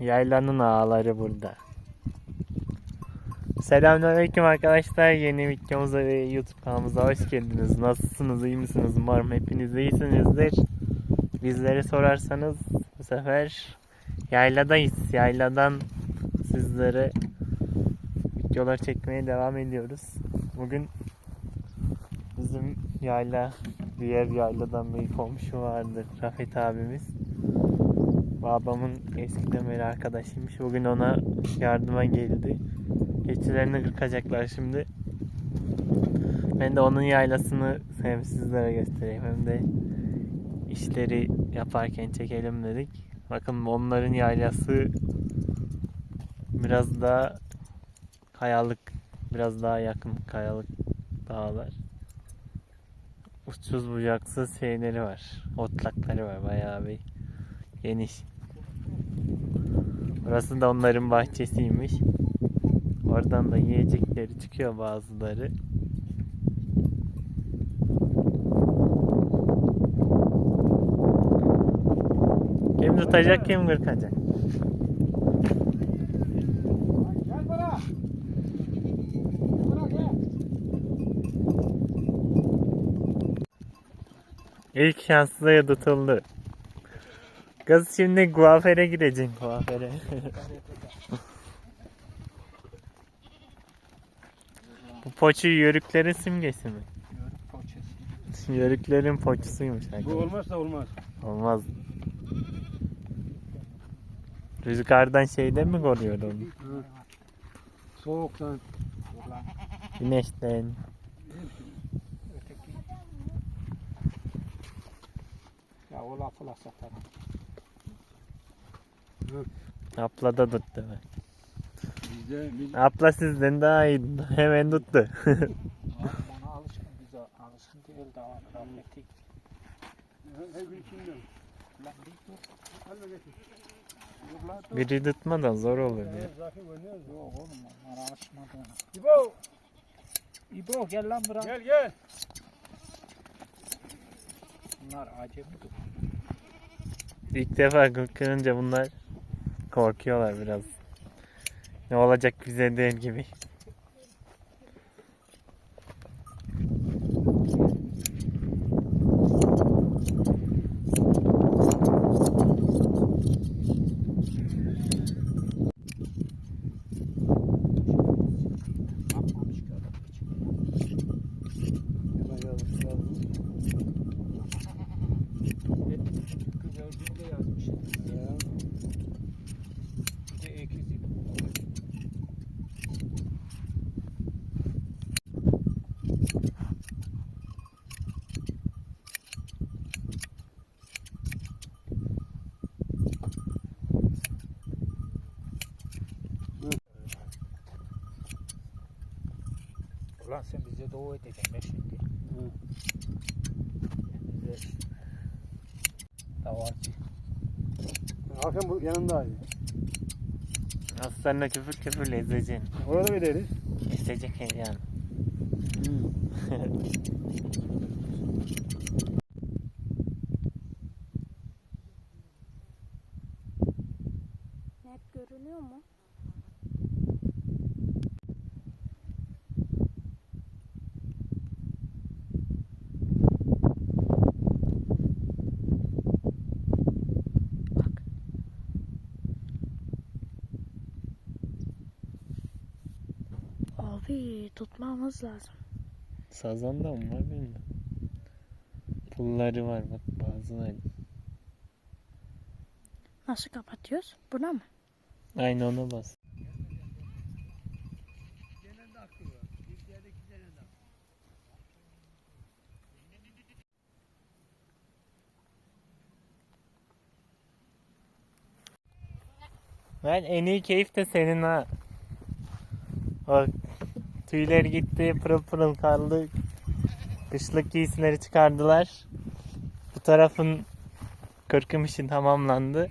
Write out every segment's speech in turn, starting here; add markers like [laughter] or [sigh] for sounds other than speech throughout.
Yaylanın ağları burada. Selamünaleyküm arkadaşlar. Yeni videomuza ve YouTube kanalımıza hoş geldiniz. Nasılsınız? iyi misiniz? Umarım hepiniz iyisinizdir. Bizleri sorarsanız bu sefer yayladayız. Yayladan sizlere videolar çekmeye devam ediyoruz. Bugün bizim yayla diğer yayladan bir komşu vardı. Rafet abimiz. Babamın eskiden beri arkadaşıymış. Bugün ona yardıma geldi. Keçilerini kırkacaklar şimdi. Ben de onun yaylasını hem sizlere göstereyim hem de işleri yaparken çekelim dedik. Bakın onların yaylası biraz daha kayalık, biraz daha yakın kayalık dağlar. Uçsuz bucaksız şeyleri var. Otlakları var bayağı bir geniş. Burası da onların bahçesiymiş. Oradan da yiyecekleri çıkıyor bazıları. Kim tutacak kim kırkacak? İlk şanslıya tutuldu. Kız şimdi kuaföre gidecek kuaföre. [laughs] Bu poçu yörüklerin simgesi mi? Yörüklerin poçusuymuş. Bu arkadaşlar. olmazsa olmaz. Olmaz. Rüzgardan şeyden mi koruyor onu? Soğuktan. Güneşten. Ya o lafı laf satar. Abla da tuttu. Bizde biz Abla sizden daha iyi. [laughs] Hemen tuttu. Ona alışkın biz o alışkın değil daha rahmetli. her gün içinde. Biri tutmadan zor olur ya. Yok oğlum onlar alışmadı ona. İbo İbo gel lan bırak. gel gel. Bunlar acemi. İlk defa kırınca bunlar korkuyorlar biraz. Ne olacak bize değil gibi. Ulan sen bize doğu edeceksin be şimdi. Bize davacı. Hakan bu yanında abi. Aslanla küfür küfür ezeceksin. Orada bir deriz. Ezecek yani. Net görünüyor mu? Tabii tutmamız lazım. Sazan da mı var bilmiyorum. Pulları var bak bazıları. Nasıl kapatıyoruz? Buna mı? Aynı ona bas. Ben en iyi keyif de senin ha. Bak tüyler gitti pırıl pırıl kaldı. Kışlık giysileri çıkardılar. Bu tarafın kırkım işi tamamlandı.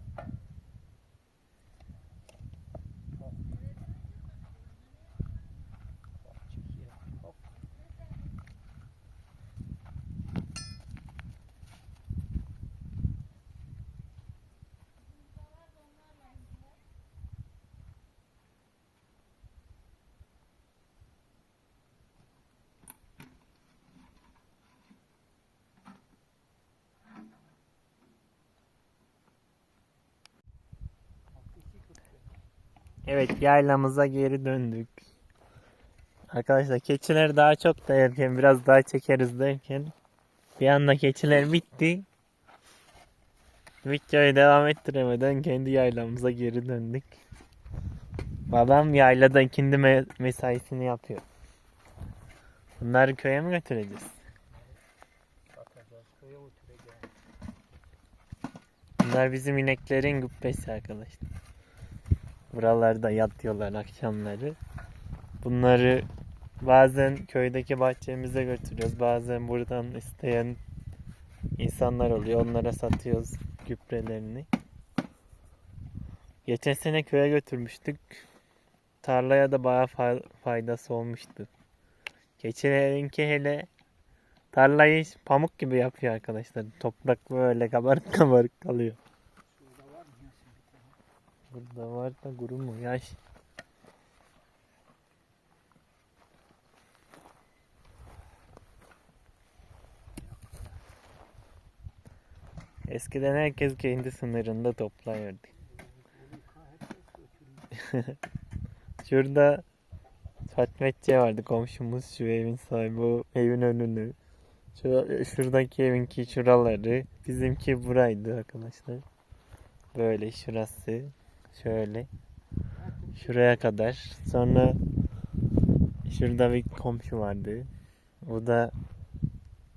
Evet yaylamıza geri döndük. Arkadaşlar keçiler daha çok da biraz daha çekeriz derken bir anda keçiler bitti. Videoyu devam ettiremeden kendi yaylamıza geri döndük. Babam yaylada ikindi me- mesaisini yapıyor. Bunları köye mi götüreceğiz? Bunlar bizim ineklerin gübbesi arkadaşlar. Buralarda yatıyorlar akşamları. Bunları bazen köydeki bahçemize götürüyoruz. Bazen buradan isteyen insanlar oluyor. Onlara satıyoruz gübrelerini. Geçen sene köye götürmüştük. Tarlaya da bayağı fa- faydası olmuştu. Keçilerinki hele tarlayı pamuk gibi yapıyor arkadaşlar. Toprak böyle kabarık kabarık kalıyor. Şurada var mı Yasin bir tane? Burada var da kuru mu? Yaş. Eskiden herkes kendi sınırında toplardı. [laughs] Şurada Fatmetçe vardı komşumuz şu evin sahibi o evin önünü. Şu, şuradaki evinki şuraları. Bizimki buraydı arkadaşlar. Böyle şurası. Şöyle. Şuraya kadar. Sonra şurada bir komşu vardı. O da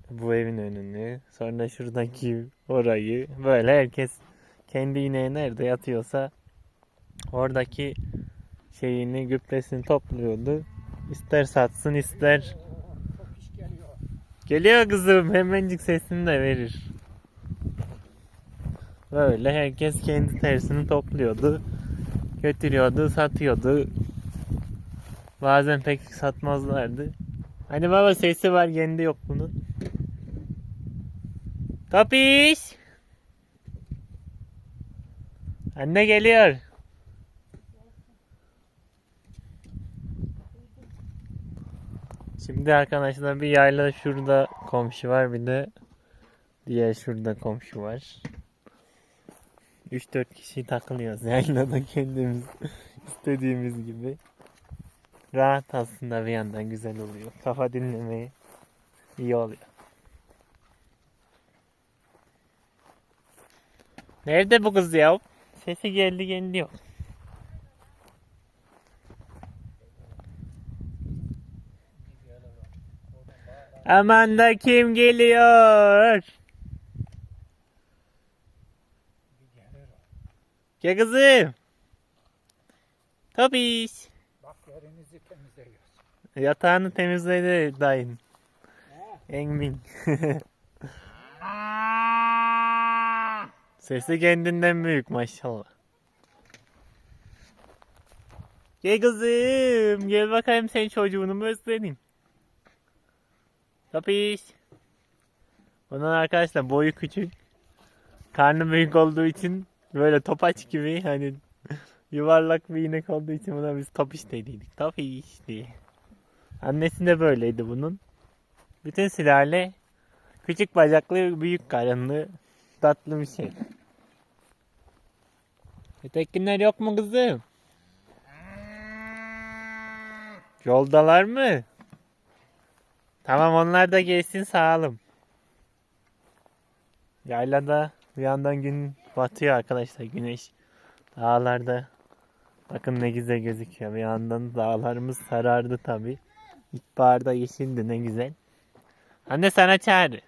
bu evin önünü. Sonra şuradaki orayı. Böyle herkes kendi ineği nerede yatıyorsa oradaki şeyini gübresini topluyordu. İster satsın ister. Geliyor kızım hemencik sesini de verir. Böyle herkes kendi tersini topluyordu. Götürüyordu, satıyordu. Bazen pek satmazlardı. Hani baba sesi var kendi yok bunun. Topiş! Anne geliyor. Şimdi arkadaşlar bir yayla şurada komşu var bir de diğer şurada komşu var. 3-4 kişi takılıyoruz [laughs] yaylada kendimiz istediğimiz gibi. Rahat aslında bir yandan güzel oluyor. Kafa dinlemeye iyi oluyor. Nerede bu kız ya? Sesi geldi geliyor. Aman da kim geliyor? Bir gelir o. Gel kızım. Tabii. Bak yerinizi temizliyoruz. Yatağını temizledi dayın. Engin. Sesi kendinden büyük maşallah. Gel kızım. Gel bakayım sen çocuğunu mu özledin? Topiş. Bunun arkadaşlar boyu küçük. Karnı büyük olduğu için böyle topaç gibi hani yuvarlak bir inek olduğu için buna biz topiş dediydik. Topiş diye. Annesi de böyleydi bunun. Bütün sülale küçük bacaklı, büyük karınlı, tatlı bir şey. Ötekiler yok mu kızım? Yoldalar mı? Tamam onlar da gelsin sağalım. Yaylada bir yandan gün batıyor arkadaşlar güneş. Dağlarda bakın ne güzel gözüküyor. Bir yandan dağlarımız sarardı tabi. İlkbaharda yeşildi ne güzel. Anne sana çağır.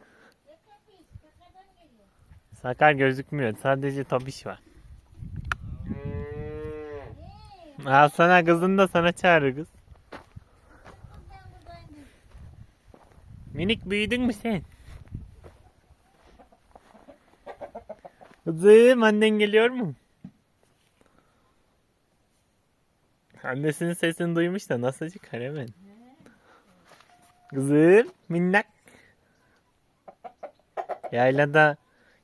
Sakar gözükmüyor. Sadece topiş var. Al sana kızın da sana çağırır kız. Minik büyüdün mü sen? Kızım annen geliyor mu? Annesinin sesini duymuş da nasıl çıkar hemen. Kızım minnak. Yaylada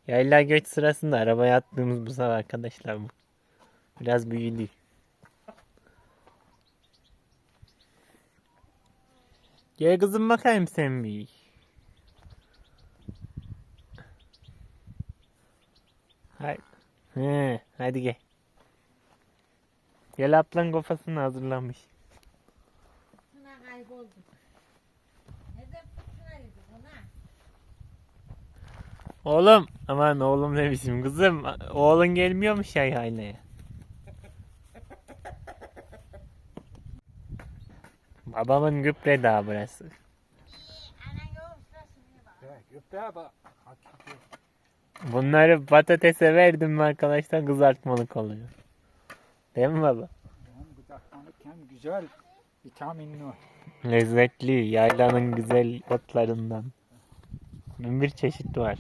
yayla göç sırasında arabaya attığımız bu sefer arkadaşlar bu. Biraz büyüdü. Gel kızım bakayım sen bir. Haydi. He, hadi gel. Gel ablan kafasını hazırlamış. Fırtına kayboldu. Neden? Oğlum aman oğlum demişim kızım. Oğlun gelmiyormuş ya yaylaya. Babamın gübre dağı burası. Anan yoksa şimdi bak. Ya göbeğe bak. Hakiki. Bunları patatese verdim mi arkadaşlar kızartmalık oluyor. Değil mi baba? Hem gıdaklanık hem güzel. Vitaminli. Lezzetli yaylanın güzel otlarından. Bin bir çeşit var.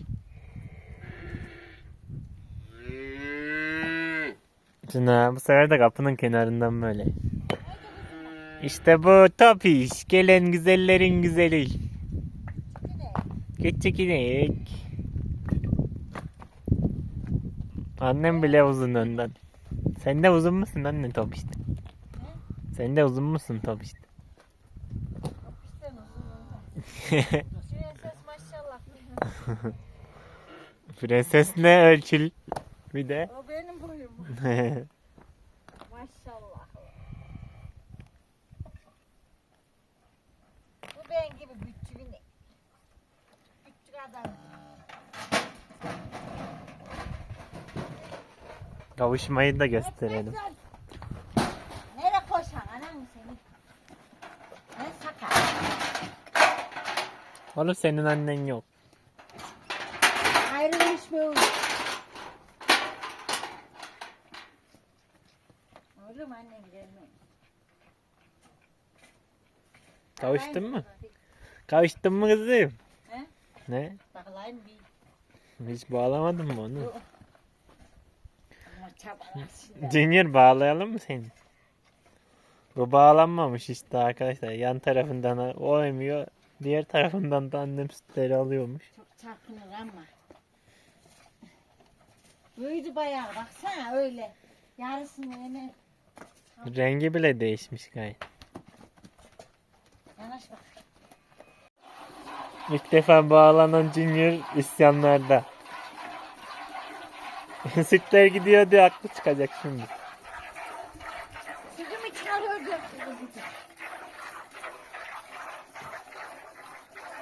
Şuna bu sefer de kapının kenarından böyle. İşte bu top iş. Gelen güzellerin güzeli. Küçük inek. Annem bile uzun önden. Sen de uzun musun anne top işte? Sen de uzun musun top işte? [laughs] Prenses maşallah. Prenses ne ölçül? Bir de. O benim boyum. [laughs] Maşallah. Bu ben gibi küçük inek. Küçük adam. Kavuşmayı da gösterelim. Nereye koşan anan mı seni? Ne sakar? Oğlum senin annen yok. Ayrılmış mı? Oğlum annem gelmez. Kavuştun mu? Kavuştun mu kızım? He? Ne? Baklayın bir. Hiç bağlamadın mı onu? Junior bağlayalım mı seni? Bu bağlanmamış işte arkadaşlar. Yan tarafından o emiyor. Diğer tarafından da annem sütleri alıyormuş. Çok çarpınır ama. Büyüdü bayağı baksana öyle. Yarısını hemen Rengi bile değişmiş gayet. yanaş bak. İlk defa bağlanan Junior isyanlarda. [laughs] Sütler gidiyor diye aklı çıkacak şimdi. Sütümü çıkarıyor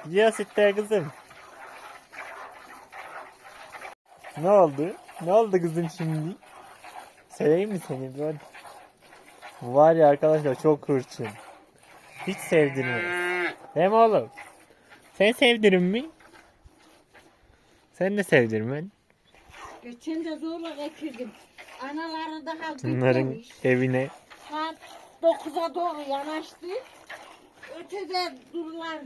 Gidiyor sütler kızım. Ne oldu? Ne oldu kızım şimdi? Seveyim mi seni böyle? Var ya arkadaşlar çok hırçın. Hiç sevdirmez. Değil mi oğlum? Sen sevdirin mi? Sen de sevdirmen. Geçen de zorla getirdim. Anaları daha Bunların bitmemiş. evine. Saat 9'a doğru yanaştı. Ötede dururlar.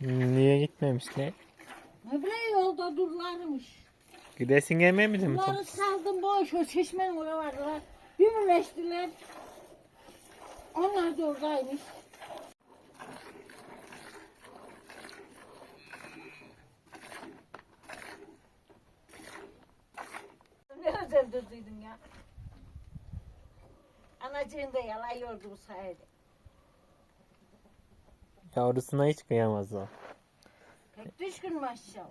Niye gitmemişler? Ne bileyim yolda dururlarmış. Gidesin gelmeye mi? Bunları saldım boş. O çeşmenin oraya vardılar. Gümürleştiler. Onlar da oradaymış. Ne özel duydum ya. Anacığın da yalayıyordu bu sayede. Yavrusuna hiç kıyamaz o. Pek düşkün maşallah.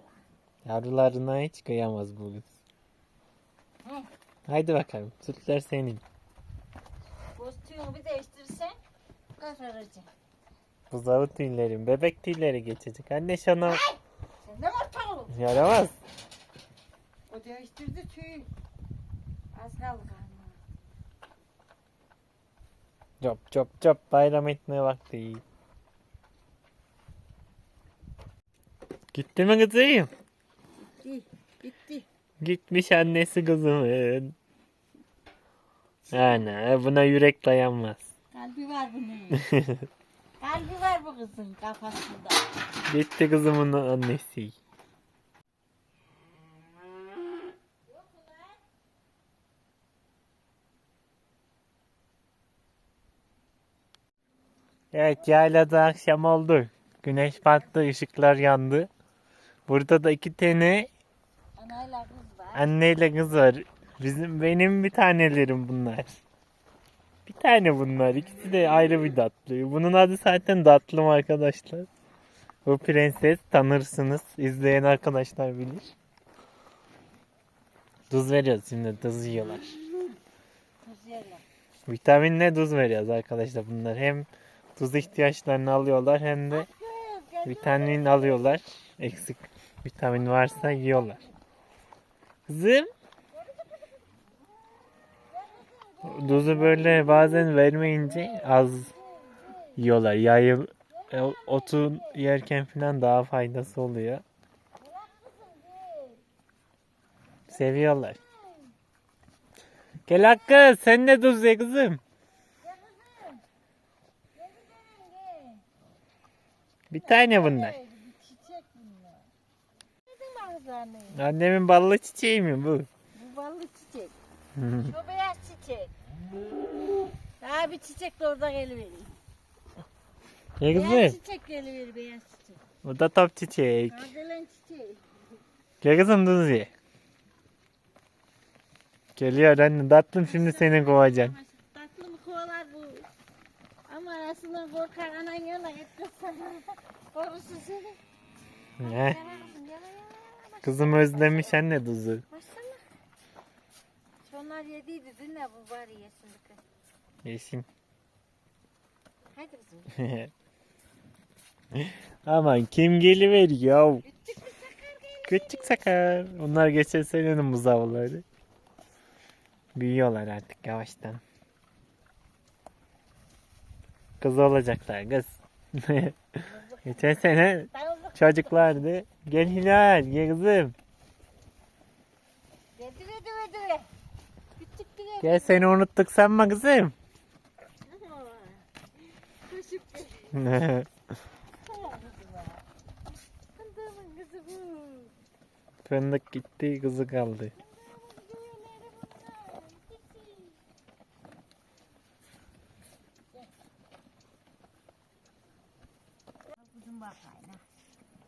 Yavrularına hiç kıyamaz bu kız. Hı. Haydi bakalım. Sütler senin. Kostümü bir değiştirirsen kararacak. Buzağı tüylerin, bebek tüyleri geçecek. Anne şuna Sen de mi ortak olun? yaramaz. O değiştirdi tüyü. Az kaldı galiba. Cop cop cop bayram etme vakti. Gitti mi kızım? Gitti. Gitti. Gitmiş annesi kızımın. Ana buna yürek dayanmaz. Kalbi var bunun. [laughs] Kalbi var bu kızın kafasında. Gitti kızımın annesi. Evet yaylada akşam oldu. Güneş battı, ışıklar yandı. Burada da iki tane Anayla kız var. anneyle kız var. Bizim benim bir tanelerim bunlar. Bir tane bunlar. İkisi de ayrı bir tatlı. Bunun adı zaten tatlım arkadaşlar. Bu prenses tanırsınız. İzleyen arkadaşlar bilir. Tuz veriyoruz şimdi tuz yiyorlar. Kız yerler. Vitaminle tuz veriyoruz arkadaşlar bunlar. Hem tuz ihtiyaçlarını alıyorlar hem de vitamin alıyorlar. Eksik vitamin varsa yiyorlar. Kızım. Tuzu böyle bazen vermeyince az yiyorlar. Yayı e, otu yerken falan daha faydası oluyor. Seviyorlar. Gel Hakkı sen de tuz ye kızım. Bir tane bunlar. Çiçek bunlar. Neden ağzını? Annemin ballı çiçeği mi bu? Bu ballı çiçek. Şu beyaz çiçek. Daha bir çiçek de orada geliverir. Ne Beyaz kızım? çiçek geliverir beyaz çiçek. Bu da top çiçek. Kardelen çiçeği. Gel kızım ye. Geliyor anne tatlım şimdi seni kovacağım. Ama arasından korkar anan yana et kız sana. Korusun seni. Yana kızım kızım özlemiş anne tuzu. Maşallah. Onlar yediydi dün de bu bari yesin bir kız. Yesin. Hadi kızım. [laughs] Aman kim geliveriyor? Küçük sakar. Onlar geçen senenin muzavları. Büyüyorlar artık yavaştan. Kız olacaklar kız. [laughs] geçen sene çocuklardı. Gel Hilal gel kızım. Gel seni unuttuk sanma kızım. [laughs] Fındık gitti kızı kaldı. Kızım bak ayna.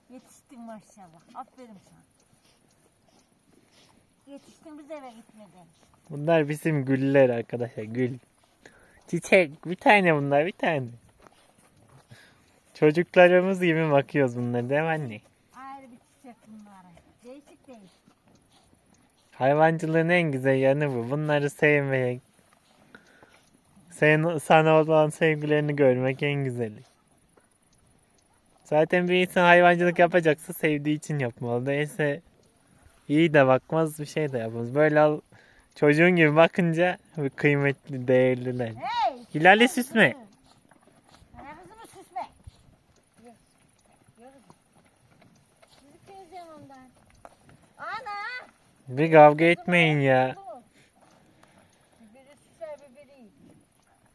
Yetiştin maşallah. Aferin sana. Yetiştin biz eve gitmeden. Bunlar bizim güller arkadaşlar gül. Çiçek bir tane bunlar bir tane. Çocuklarımız gibi bakıyoruz bunlara değil mi anne? Ayrı bir çiçek bunlar. Değişik değişik. Hayvancılığın en güzel yanı bu. Bunları sevmek. Sen, sana olan sevgilerini görmek en güzeli. Zaten bir insan hayvancılık yapacaksa sevdiği için yapmalı. Değilse iyi de bakmaz bir şey de yapmaz. Böyle al, çocuğun gibi bakınca bir kıymetli, değerliler. Hey! Hilal'i süsme. Bir kavga etmeyin ya.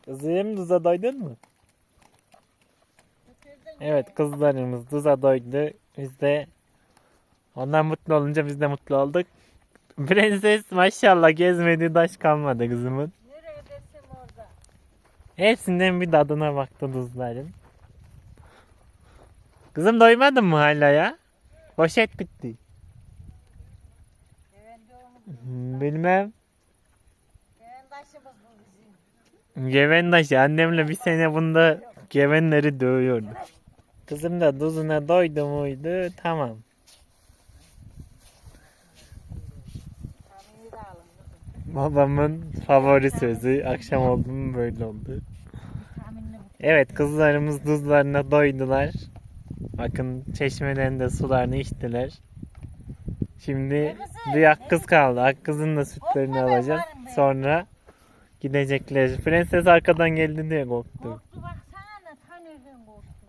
Kızım tuza doydun mu? Evet kızlarımız tuza doydu. Biz de onlar mutlu olunca biz de mutlu olduk. [laughs] Prenses maşallah gezmediği taş kalmadı kızımın. Nereye Hepsinden bir tadına baktı tuzların. Kızım doymadın mı hala ya? Poşet bitti. Hmm, Bilmem. Bizim. Gevendaşı annemle bir sene bunda gevenleri dövüyordu. Kızım da tuzuna doydu muydu tamam. Babamın favori sözü akşam oldu mu böyle oldu. Evet kızlarımız tuzlarına doydular. Bakın çeşmeden de sularını içtiler. Şimdi bir akkız kaldı. Akkızın da sütlerini alacağız. Sonra gidecekler. Prenses arkadan geldi diye korktu. Korktu baksana tanırdım korktu.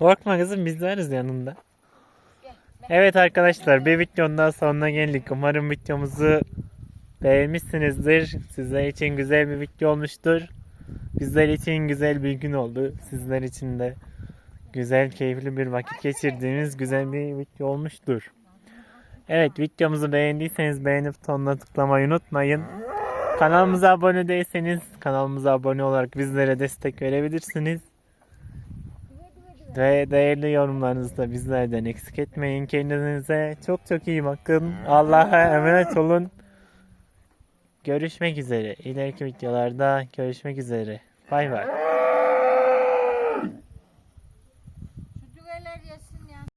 Korkma kızım biz varız yanında. Evet arkadaşlar bir videonun daha sonuna geldik. Umarım videomuzu beğenmişsinizdir. Sizler için güzel bir video olmuştur. Bizler için güzel bir gün oldu. Sizler için de güzel, keyifli bir vakit geçirdiğimiz güzel bir video olmuştur. Evet videomuzu beğendiyseniz beğenip tonuna tıklamayı unutmayın. Kanalımıza abone değilseniz kanalımıza abone olarak bizlere destek verebilirsiniz. Ve değerli yorumlarınızı da bizlerden eksik etmeyin. Kendinize çok çok iyi bakın. Allah'a emanet olun. Görüşmek üzere. İleriki videolarda görüşmek üzere. Bay bay.